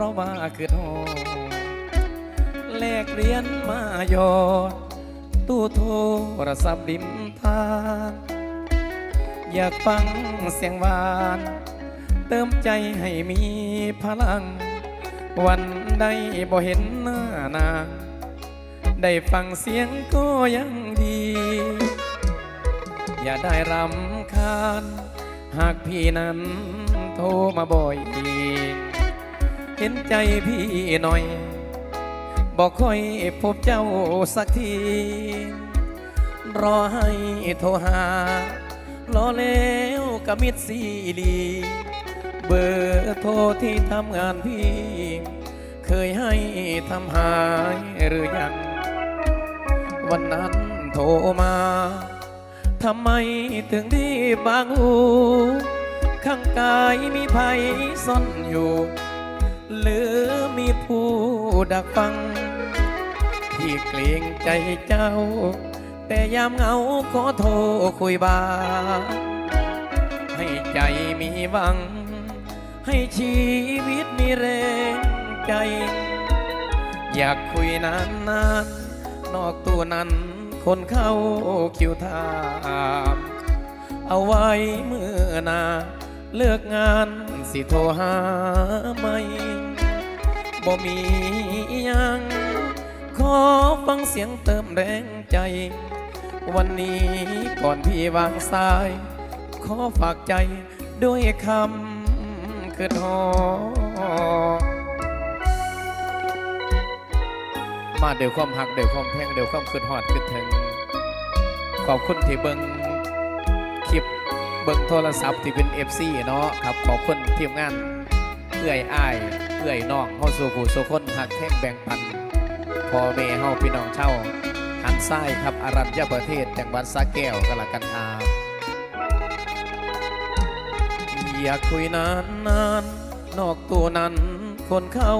ราะว่าคือโทรแลกเรียญมาหยอดตู้โทรศัพท์ดิมทางอยากฟังเสียงหวาน เติมใจให้มีพลัง วันใดบ่เห็นหน้านางได้ฟังเสียงก็ยังดี อย่าได้รำคาญ หากพี่นั้นโทรมาบ่อยอีก เห็นใจพี่หน่อย บอกค่อยพบเจ้าสักที รอให้โทรหา รอแล้วกับมิดซีดีเบอร์โทรที่ทำงานพี่ เคยให้ทำหายหรือยัง วันนั้นโทรมาทำไมถึงที่บางหูข้างกายมีภัยซ่อนอยู่ หรือมีผู้ดักฟัง ที่เกรงใจเจ้า แต่ยามเหงาขอโทรคุยบางให้ใจมีหวัง ให้ชีวิตมีแรงใจ อยากคุยนานๆนนอกตัวนั้นคนเข้าคิวถามเอาไว้เมื่อนาเลิกงาน สิโทรหาไม่บ่มียังขอฟังเสียงเติมแรงใจ วันนี้ก่อนพี่วางสาย ขอฝากใจด้วยคำคือทอมาเดี๋ยวความหักเดี๋ยวความแพงเดี๋ยวความคืดหอดคืดถึง ขอบคุณที่เบิง เบิงโทรศัพท์ที่เป็น FC เนาะครับขอบคุณทีมงานเอื่อยอ้ายเอื่อยน้องเฮาสู่ผู้สู่คนหักแท่งแบ่งปันพ่อแม่เฮาพี่น้องเช่าหันซ้ายครับอารัญญประเทศจังหวัดสระแก้วกะละกันอาอยากคุยนานนานนอกตัวนั้นคนเข้า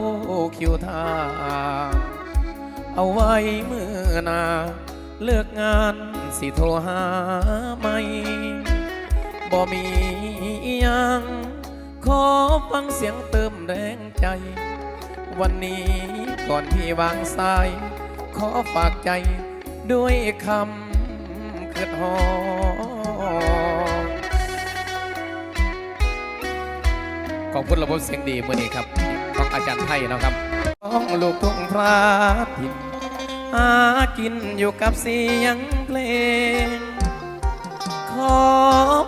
คิวทาเอาไว้เมื่อนา เลิกงานสิโทรหาไม่ บ่มียังขอฟังเสียงเติมแรงใจ วันนี้ก่อนพี่วางสาย ขอฝากใจด้วยคำคืดหอขอบคุณระบบเสียงดีเมื่อนี้ครับของอาจารย์ไทยเนาะครับของลูกทุ่งพระถิ่นหากินอยู่กับเสียงเพลง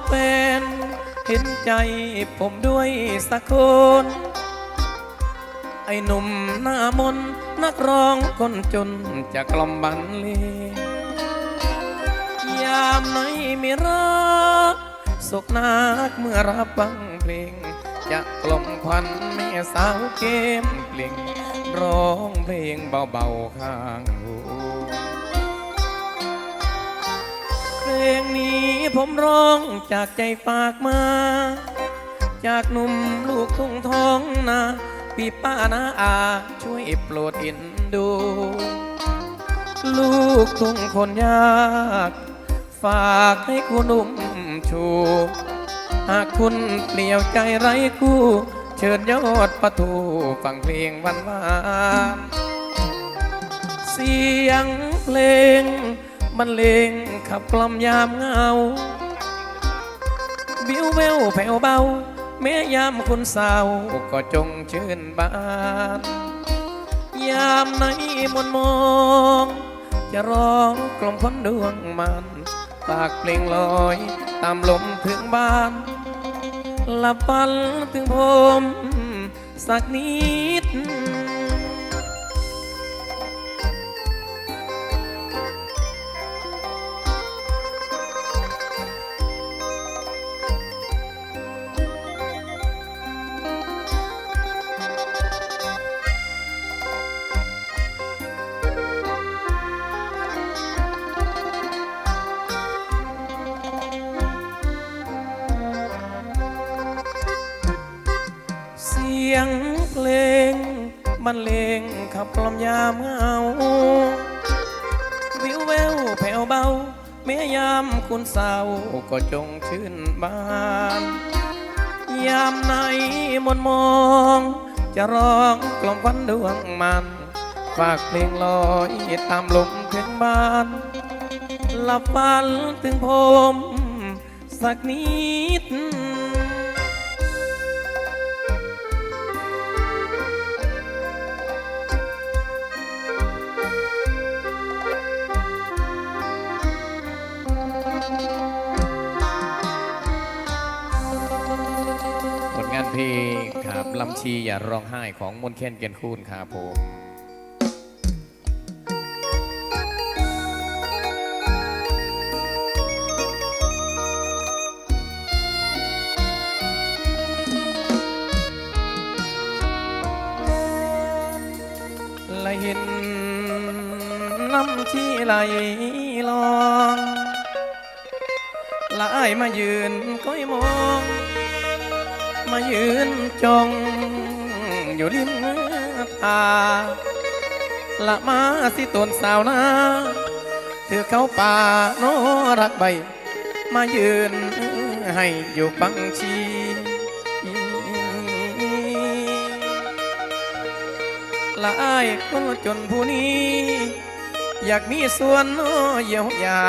เป็นเห็นใจผมด้วยสักคน ไอ้หนุ่มหน้ามนนักร้องคนจนจะกล่อมบันเลงยามไหนมีรักสุขนักเมื่อรับฟังเพลง จะกล่อมควันแม่สาวเกมเปล่งร้องเพลงเบาๆข้างหู งนี้ผมร้องจากใจฝากมา จากหนุ่มลูกทุ่งท้องนาพี่ป้านาอาช่วยโปรดเห็นดู ลูกทุ่งคนยาก ฝากให้คุณนุ่มชู หากคุณเปลี่ยวใจไร้คู่ เชิญยอดประตูฟังเพลงวันวานเสียงเพลงบรรเลง ขับกล่อมยามเงาวิวแววแผ่วเบา แม้ยามคุณสาวก็จงชื่นบาน ยามในมนมองจะร้องกล่อมคนดวงมันปากเพลงลอย ตามลมถึงบ้านหลับฝันถึงผม สักนิด ก็จงชื่นบานยามในมนมองจะร้องกล่อมควันดวงมันฝากเพลงลอยตามลมถึงบ้านหลับฝันถึงผม สักนี้ ชีอย่าร้องไห้ของมนต์แคนเกียนคูนครับผมลเห็นน้ำชีไหลลองลายมายืนก้อยมอง มายืนจองอยู่ริมทาละมาสิตนสาวนาเถือเขาป่าโนรักใบ มายืนให้อยู่ปังชีละอายคนจนผู้นี้ อยากมีส่วนน้อเยียวยา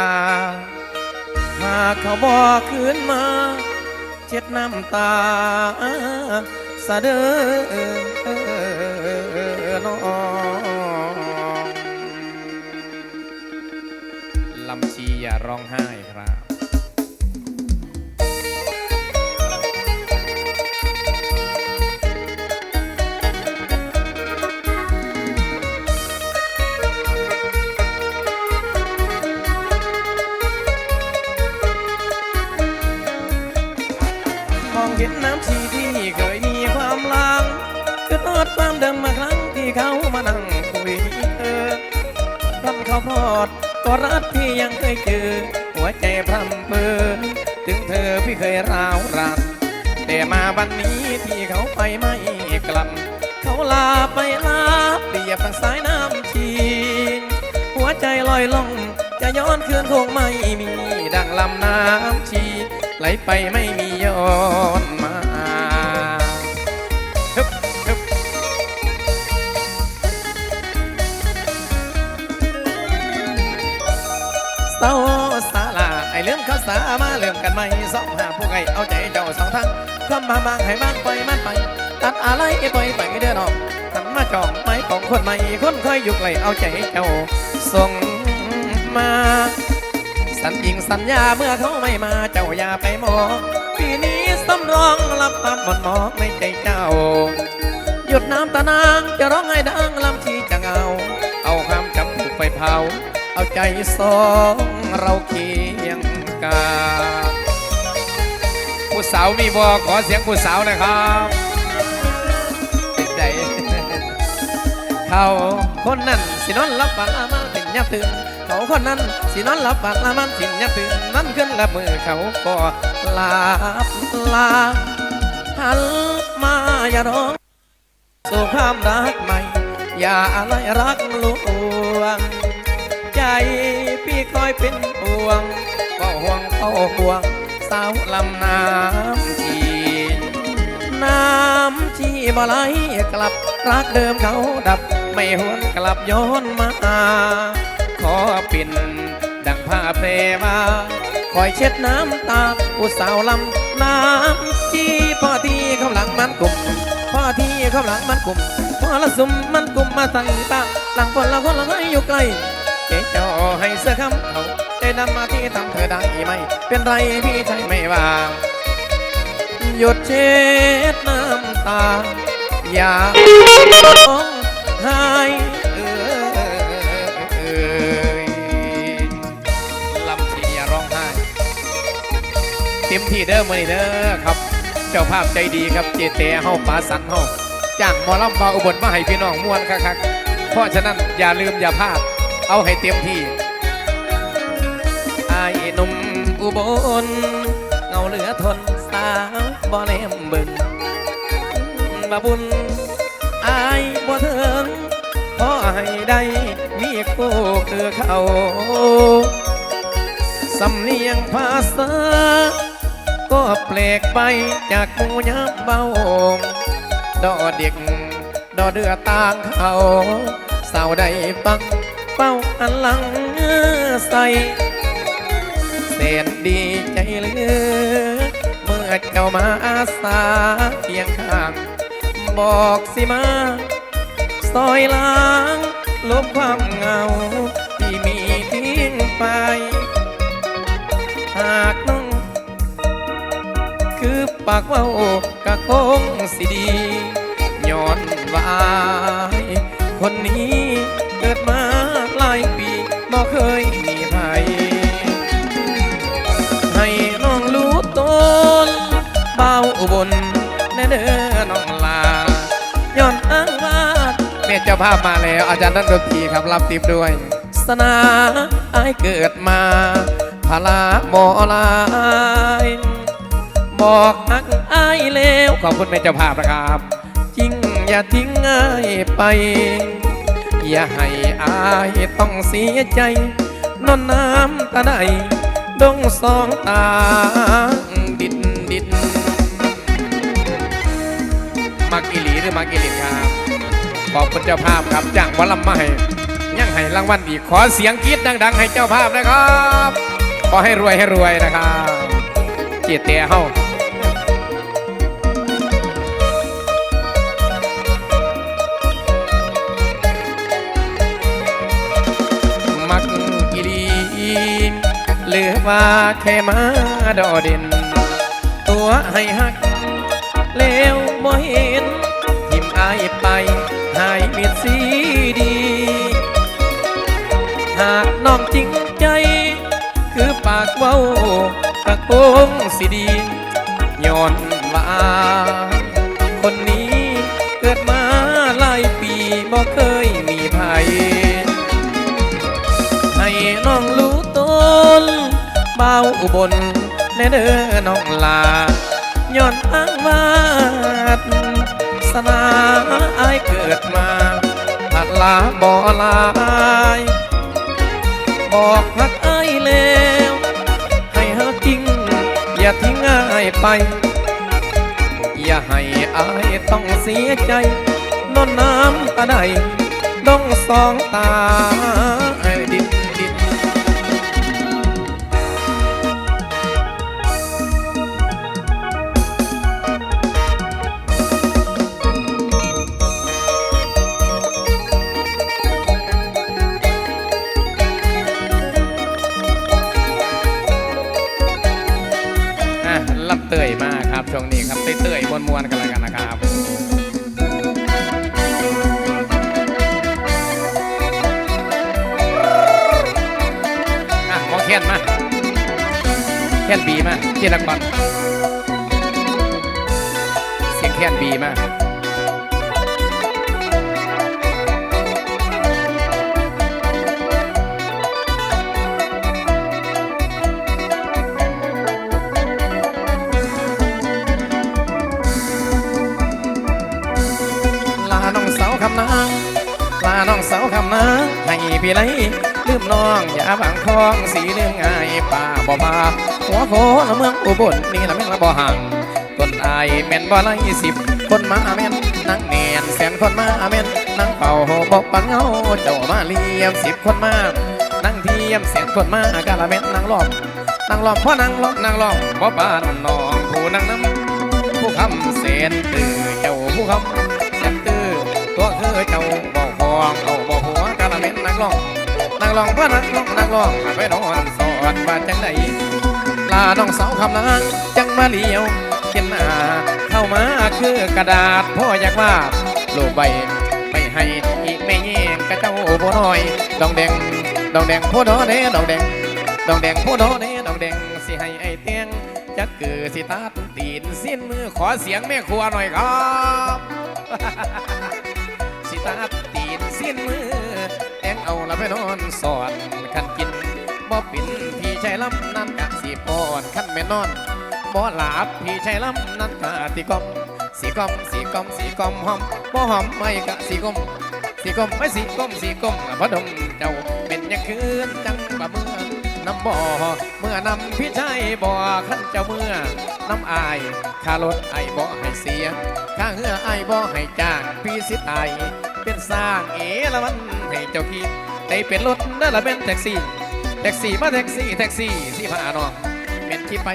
หากเขาบอกคืนมา ช็ดน้ำตาสะเด้อน้องลำชีอย่าร้องไห้ ความเดิมมาครั้งที่เขามานั่งคุยเออรำเขาพอดก็รักที่ยังเคยเจอหัวใจพรำเบอถึงเธอพี่เคยร้าวรันแต่มาวันนี้ที่เขาไปไม่กลับ เขาลาไปลาเปียบดังสายน้ำชีหัวใจลอยล่องจะย้อนคืนคงไม่มี ดังลำน้ำชีไหลไปไม่มีย้อน เศร้าสาลาไอเลื่อมเขาสามาเลื่อมกันไหมสองหาผู้ไงเอาใจเจ้าสองทางความมาบางให้บางปมันไป ตัดอะไรปล่อยไปเดินออกหันมาจองไม้ของคนใหม่คนเคยอยู่ไกลเอาใจเจ้าส่งมาสัญญิงสัญญาเมื่อเขาไม่มาเจ้าอย่าไปมองปีนี้สำรองรับความหมดหมองในใจเจ้า หยุดน้ำตานางจะร้องไห้ดังลำชีจะเงา เอาความจำผูกไปเผา เอาใจสองเราเคียงกันผู้สาวมีบอขอเสียงผู้สาวนะครับติดใจเขาคนนั้นสินอนรับฝันละมันถึงยับตื่นเขาคนนั้นสินอนรับฝันละมันถึงยับตื่นนั่นขึ้นละมือเขาก็ลาบลาหันมาอย่าร้องสู่ความรักใหม่ อย่าอะไรรักลวง ใจพี่คอยเป็นห่วงก็ห่วงเฝ้าห่วงสาวลำน้ำชีน้ำชีบ่ไหลกลับรักเดิมเขาดับ ไม่หวนกลับย้อนมา ขอปิ่นดังผ้าเพรมาคอยเช็ดน้ำตาผู้สาวลำน้ำชีพ่อที่เขาหลังมันกลุ่มพ่อที่เขาหลังมันกลุ่มพ่อละสุมมันกลุ่มมาตั้งตาหลังคนละคนละให้อยู่ไกล เจ๊เจ้าให้เสื้อคำเขาใจนำมาที่ทำเธอได้ไหม เป็นไรพี่ใจไม่ว่าหยุดเช็ดน้ำตา อย่าร้องไห้เอ่ยลำทีอย่าร้องไห้เต็มที่เด้อมือนี้เด้อครับ เจ้าภาพใจดีครับเจเตเฮาปาสันเฮาจางหมอลำบาอุบลมาให้พี่น้องม่วนคักๆเพราะฉะนั้นอย่าลืมอย่าพลาด เอาให้เต็มที่ไอ้หนุ่มอุบลเงาเหลือทนสาวบ่แนมเบิ่งบาบุญไอ้บ่เถิงขอให้ได้มีคู่คือเขาสำเนียงภาษา ก็แปลกไปจากหมูยับเบาดอเด็กดอเดือต่างเขาสาวใดฟัง ป้าอันหลังใสเสนดีใจเลือเมื่อเจ้ามาอาสาเคียงข้าง บอกสิมาซอยล้างลบความเหงา ที่มีทิ้งไป หากน้อง คือปากเว่ากะคงสิดีย้อนวายคนนี้ เมียเจ้าภาพมาแล้ว อาจารย์นักดนตรีครับรับติบด้วย สนาไอเกิดมาพลาหมอลายบอกฮักไอแล้วขอบคุณแม่เจ้าภาพนะครับจริงอย่าทิ้งไอไป อย่าให้อายต้องเสียใจนอนน้ำตาใดดงสองตาดินดินมากิลีหรือมากิลินครับ ขอบคุณเจ้าภาพครับจ้างวันละไม่ยังให้รางวัลอีกขอเสียงกรี๊ดดัง ๆ ให้เจ้าภาพนะครับขอให้รวยให้รวยนะครับเจียเตียเฮามักกิลีเหลือว่าแค่มาดอเด่นตัวให้หัก เด้อน้องลาย้อนอ้างวาดสนาอายเกิดมาผัดลาบ่ลายบอกรักอายแล้ว ให้หาจริง อย่าทิ้งอายไป อย่าให้อายต้องเสียใจนอนน้ำตาใดต้องสองตา เตยมากครับช่วงนี้ครับเตยๆมวนๆกันแล้วกันนะครับอะหมอเขียนมาเขียนบีมาเขียนละกบอลเสียงเขียนบีมา พี่ไรลืมน้องอย่าบางคองสีเรื่องง่ายป่าบ่มาหัวโคละเมืองอุบลนี่ละแม่งละบ่ห่างต้นอายแม่นบ่ไรสิบคนมาแม่นนั่งแนนแสนคนมาแม่นนั่งเป่าบอกปันเงาเจ้ามาเลี้ยมสิบคนมานั่งเทียมแสนคนมากะละแม่นนั่งล้อมนั่งล้อมพ่อนั่งล้อมนั่งล้อมบ่ปานน้องผู้นั่งน้ำผู้คำเสนตื่อเจ้าผู้คำเสนตื่อตัวคือเจ้า ละแม่นนั่งล้อมนั่งล้อมพ่อนั่งล้อมนั่งล้อมไปนอนสอนบ้านจังใดลาน้องสาวคำนางจังมาเลี้ยวเห็นหน้าเข้ามาคือกระดาษพ่ออยากวาดรูปใบไปให้อีกไม่แย่งกระเจ้าบ่น้อยดองแดงดองแดงผู้ดอเด้ดองแดงดองแดงผู้ดอเด้ดองแดงสิให้ไอ้เตียงจักเกิดสิตาตีนสิ้นมือขอเสียงแม่ครัวหน่อยครับ สิตาตีนสิ้นมือแอง เอาละไปนอนสอนคันกินบ่ปินพี่ชายลำนั่นกะสิปอนคันแม่นอนบ่หลับพี่ชายลำนั่นกะติกอมสีกอมสีกอมสีกอมหอมบ่หอมไม่กะสีกอมสีกลมไม่สีกลมสีกลมพระดมเจ้าเป็นยังคืนจังบะเมืองน้ำบ่อเมื่อนำพี่ชายบ่อขั้นเจ้าเมื่อน้ำอายค่ารถไอายบ่ให้เสียค่าเหือไอายบ่ให้จ้างพี่สิไอายเป็นสร้างเอละมัน ให้เจ้าคิดได้เป็นรถนั่นละเป็นแท็กซี่ แท็กซี่มาแท็กซี่แท็กซี่สิพาน้องเป็นที่ไป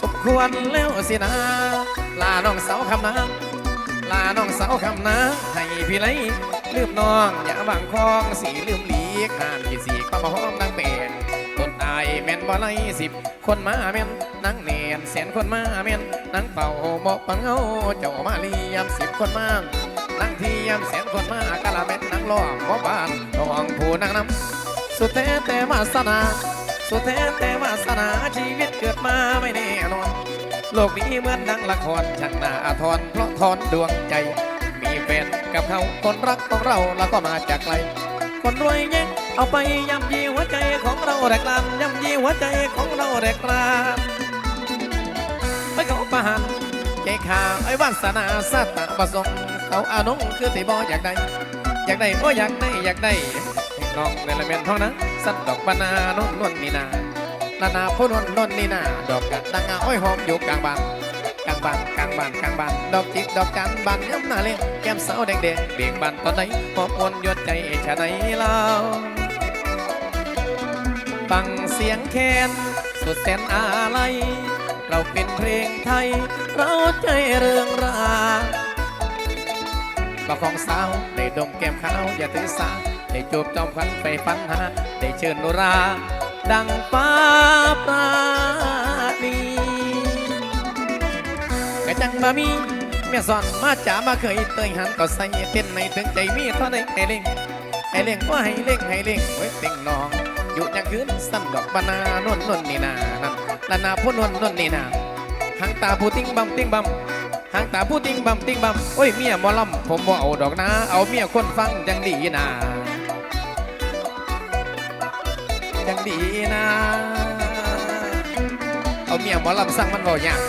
สมควรแล้วสินะลาน้องสาวคำนางลาน้องสาวคำนางให้พี่ไรลืมน้องอย่าบางคองสีลืมหลีกห้ามกี่สีก็มาห้อมนางเป็นต้นอายแม่นบ่ไรสิบคนมาแม่นนางเนียนแสนคนมาแม่นนางเป่าหมอกปังเอาเจ้ามาเลียมสิบคนมา นางทียมแสนคนมากะละแม่นนางล้อมบ่บ้านทองผู้นางนำสุดแท้แต่วาสนา สุดแท้แต่วาสนาชีวิตเกิดมาไม่แน่นอน โลกนี้เหมือนหนังละครช่างน่าอาทรเพราะทอนดวงใจ มีแฟนกับเขาคนรักของเราแล้วก็มาจากไกล คนรวยแย่งเอาไปย่ำยีหัวใจของเราแรกลานย่ำยีหัวใจของเราแรกลานไปเขาประหารใจข่าวไอ้วาสนาสัตตะประสงค์ เขาอานงคือที่บออยากได้ อยากได้โอ้อยากได้อยากได้น้องในละเมนเท่านั้นสันดอกบานานนนวลนี่นานานาพูนวลนนนี่นาดอกกะดังอ้อยหอมอยู่กลางบ้านกลางบ้านกลางบ้านกลางบ้านดอกจิกดอกจันบานย้ำหน้าเล่นแก้มสาวแดงแดงเบี่ยงบานตอนไหนหอมอ่อนยดใจชะไหนเล่าฟังเสียงแคนสุดแสนอาลัยเราเป็นเพลงไทย เราใจเรื่องรา ก็ของสาวได้ดมแก้มขาวอย่าถือสาได้จูบจอมขวัญไปฟันหาได้เชิญนุรา ดังฟ้าปราณีกะจังบะมีเมียสอนมาจ๋ามาเคยเตยหันก็ใส่เต้นในถึงใจมีเท่าใดให้เล่งให้เล่งว่าให้เล่งให้เล่งไว้เต็งน้องอยู่ยังคืนสั้นดอกบานานวลนวลนี่นานั่นละนาพูนวลนวลนี่นาหางตาผู้ติ้งบำติ้งบำ หางตาผู้ติงบำติงบำโอ้ยเมียมอลำผมบ่เอาดอกนะ เอาเมียคนฟังจังดีนะจังดีนะ เอาเมียมอลำสั่งมันบ่ยาก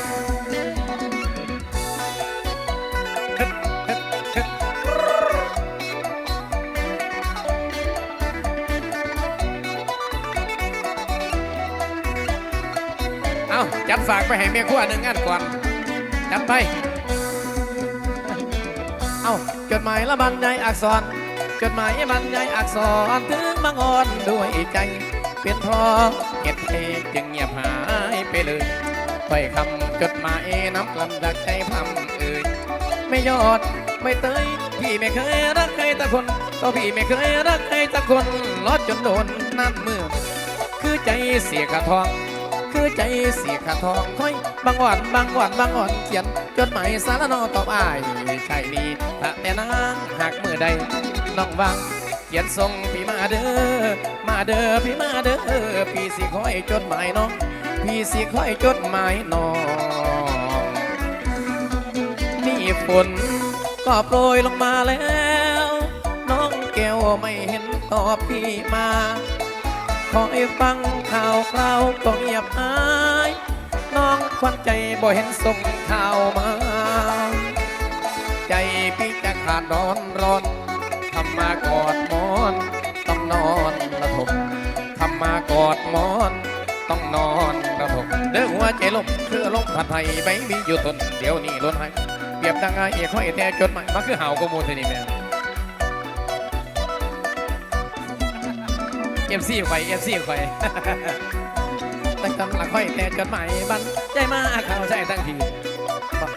เอาจัดฝากไปให้เมียขั้วหนึ่งงานก่อน จัดไป เอาจดหมายละบรรยายอักษร จดหมายบรรยายอักษรถึงบางอ่อนด้วยใจเป็นพราะเหตุเหตุจึงเงียบหายไปเลยถ้อยคำจดหมายน้ำกลำจากใจพำเอ่ยไม่ยอดไม่เตยพี่ไม่เคยรักใครแต่คนก็พี่ไม่เคยรักใครแต่คนลอดจนโดนน้ำมือคือใจเสียกระทอง คือใจเสียขาทองค่อยบางวันบางวันบางวันเขียน จดหมายสารนอตอบอ้ายใช่ดีพระแต่นางหากมือใดน้องวังเขียนส่งพี่มาเด้อมาเด้อพี่มาเด้อพี่สิคอยจดหมายน้องพี่สิคอยจดหมายน้องนี่ฝนก็โปรยลงมาแล้ว น้องแก้วไม่เห็นตอบพี่มา คอยฟังข่าวคราวก็เงียบหาย น้องควันใจบ่เห็นส่งข่าวมา ใจพี่จะขาดนอนร้อนทำมากอดมอน ต้องนอนระทมทำมากอดมอน ต้องนอนระทมเด้อหัวใจลมคือลมผัดไทยใบมีอยู่ทนเดี๋ยวนี้ล้นให้เปรียบดังไงเอกห้อยแต่จดหมายมาคือเห่ากระมูเทนี่แม่ เอฟซีข่อยเอฟซีข่อยตั้งกำลังค่อยแต่จดหมายบันใจมากเขาใช่ตั้งที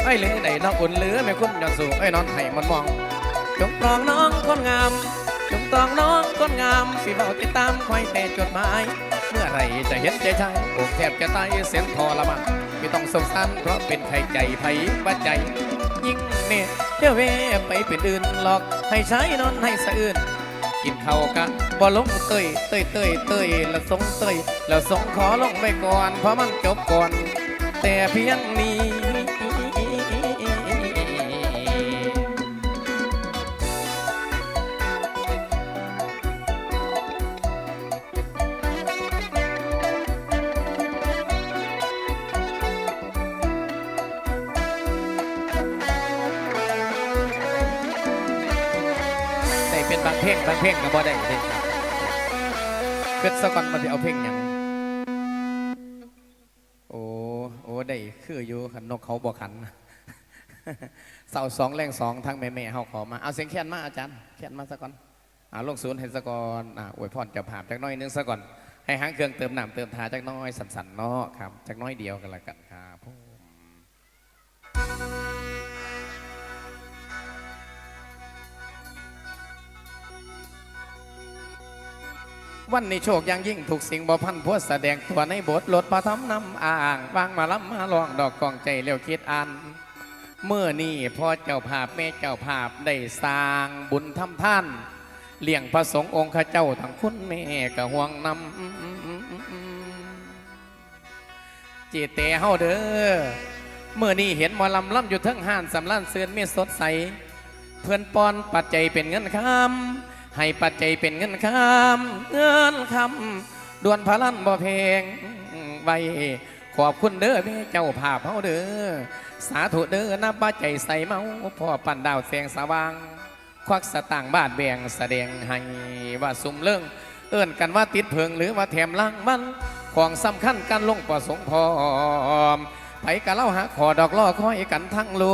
ไอ้เลือไหนน้องอุ่นเหลือแม่คุณยอดสูงไอ้นอนไห้มันมอง จงปลองน้องคนงาม จงตองน้องคนงามพี่เบาติดตามคอยแต่จดหมาย เมื่อไรจะเห็นใจชายอกแทบจะตายเสียงทรมานไม่ต้องสงสารเพราะเป็นไข่ใจไผ่บัดใจ ยิ่งเนี่ยเที่ยวเวไปเป็นอื่นหลอกให้ใช้นอนให้สะอื่น กินข้ากะบ่ลงเตยเตยเตยเตยแล้วสงเตยแล้วสงขอลงไปก่อนเพราะมันจบก่อน แต่เพียงนี้ ทั้งเพลงก็บ่ได้เพลงครับเป็นสกันมาที่เอาเพลงยังโอ้โอ้ได้คืออยู่ขันนกเขาบ่ขันเสาสองแรงสองทั้งแม่แม่เฮาขอมาเอาเสียงแค้นมาอาจารย์แค้นมาสะก่อนอ่าลงศูนย์ให้สะก่อนอ่าอวยพรจะผ่านจากน้อยนึงสะก่อนให้หางเครื่องเติมน้ำเติมทาจากน้อยสันๆเนาะครับจากน้อยเดียวกันละกันครับ วันนี้โชคยังยิ่งถูกสิ่งบ่พันพวดแสดงตัวในบทลดมาทำนำอ่างวางมาล้ำมาลองดอกกองใจเร็วคิดอัน เมื่อนี่พ่อเจ้าภาพแม่เจ้าภาพได้สร้างบุญทำท่าน เลี้ยงพระสงฆ์องค์ข้าเจ้าทั้งคุณแม่กะห่วงนำเจเตเฮาเด้อเมื่อนี่เห็นหมอลำล่ำอยู่ทั้งห้านสำลันเสือนเมีสดใส เพื่อนปอนปัจจัยเป็นเงินคำ ให้ปัจจัยเป็นเงินคำเงินคำดวนพลันบ่เพงไว้ขอบคุณเด้อแม่เจ้าภาพเฮาเด้อสาธุเด้อนับปัจจัยใส่เมาพ่อปั่นดาวแสงสว่าง ควักสตางค์บาทแบ่งแสดงให้ว่าสุ่มเรื่องเอิ่นกันว่าติดเพิงหรือว่าแถมล่างมันของสำคัญกันลงประสงค์พร้อมไปกะเล่าหาขอดอกล่อคอยกันทั้งโล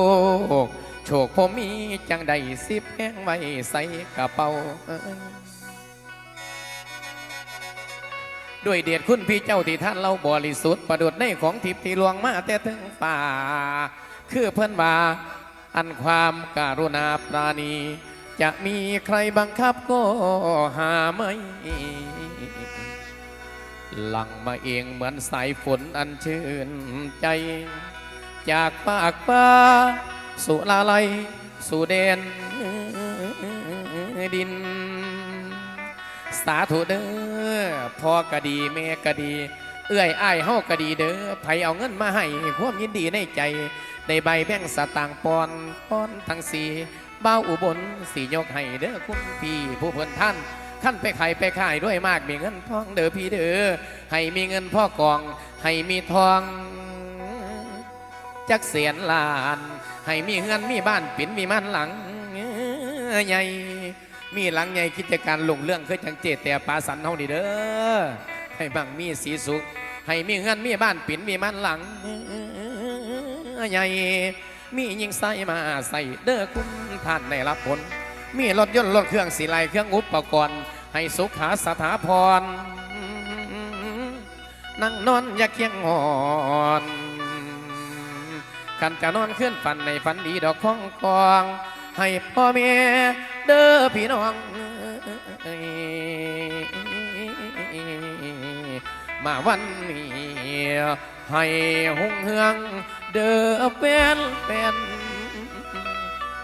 ก โชคผมมีจังใดสิบแห้งไว้ใส่กระเป๋าด้วยเดชคุณพี่เจ้าที่ท่านเราบริสุทธิ์ประดุดในของทิพย์ที่ลวงมาแต่ถึงป่า คือเพื่อนว่าอันความการุณาปราณี จะมีใครบังคับก็หาไม่หลังมาเองเหมือนสายฝนอันชื่นใจ จากปากฟ้า สู่ลาไลยสู่แดนดิน สาธุเด้อพ่อกะดีแม่กะดี เอื้อยอ้ายเฮากะดีเด้อไผเอาเงินมาให้ความยินดีในใจได้ใบแบ่งสตางค์ปอนปอนทั้งสี่เบ้าอุบลสียกให้เด้อคุณพี่ผู้เพิ่นท่านขั้นไปไข่ไปขายด้วยมากมีเงินทองเด้อพี่เด้อให้มีเงินพ่อกอง ให้มีทองจักเสียนล้าน ให้มีเงินมีบ้านปิ่นมีมันหลังใหญ่มีหลังใหญ่กิจการลงเรื่องเคือจังเจตแต่ปลาสันเฮานี่เด้อให้บังมีสีสุข ให้มีเงินมีบ้านปิ่นมีมันหลังใหญ่มียิงใส่มาใส่เด้อคุณท่านได้รับผล มีรถยนต์รถเครื่องสีไลเครื่องอุปกรณ์ให้สุขาสถาพรนั่งนอนอยากเคียงหอน กันจะนอนขึ้นฝันในฝันดีดอกของกอง ให้พ่อแม่เด้อพี่น้อง มาวันนี้ให้หุ่งเฮือง เด้อเป็นเป็น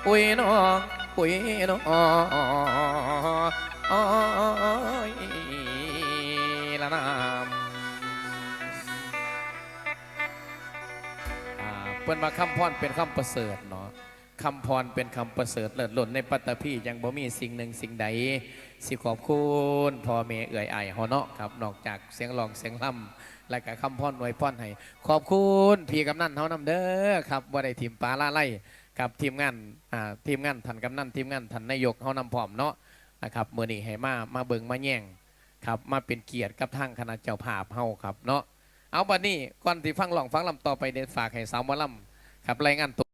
ปุยน้องปุยน้องละนา เปิ้นมาคำพรเป็นคำประเสริฐเนาะคำพรเป็นคำประเสริฐเลิศล้นในปัตตภียังบ่มีสิ่งหนึ่งสิ่งใด สิขอบคุณพ่อแม่เอื่อยไอายเฮาเนาะครับ นอกจากเสียงร้องเสียงล่ำและก็คำพรหน่วยพรให้ขอบคุณพี่กำนันเฮานำเด้อครับว่าได้ทีมปลาล่าไล่กับทีมงานอ่าทีมงานทันกำนันทีมงานทันนายกเฮานำพร้อมเนาะนะครับมื้อนี้ให้มามาเบิ่งมาแย่งครับมาเป็นเกียรติกับทางคณะเจ้าภาพเฮาครับเนาะ เอาบัดนี้ก่อนที่ฟังหลองฟังลำต่อไปเด็ดฝากให้สาวมอลำครับรายงานตัว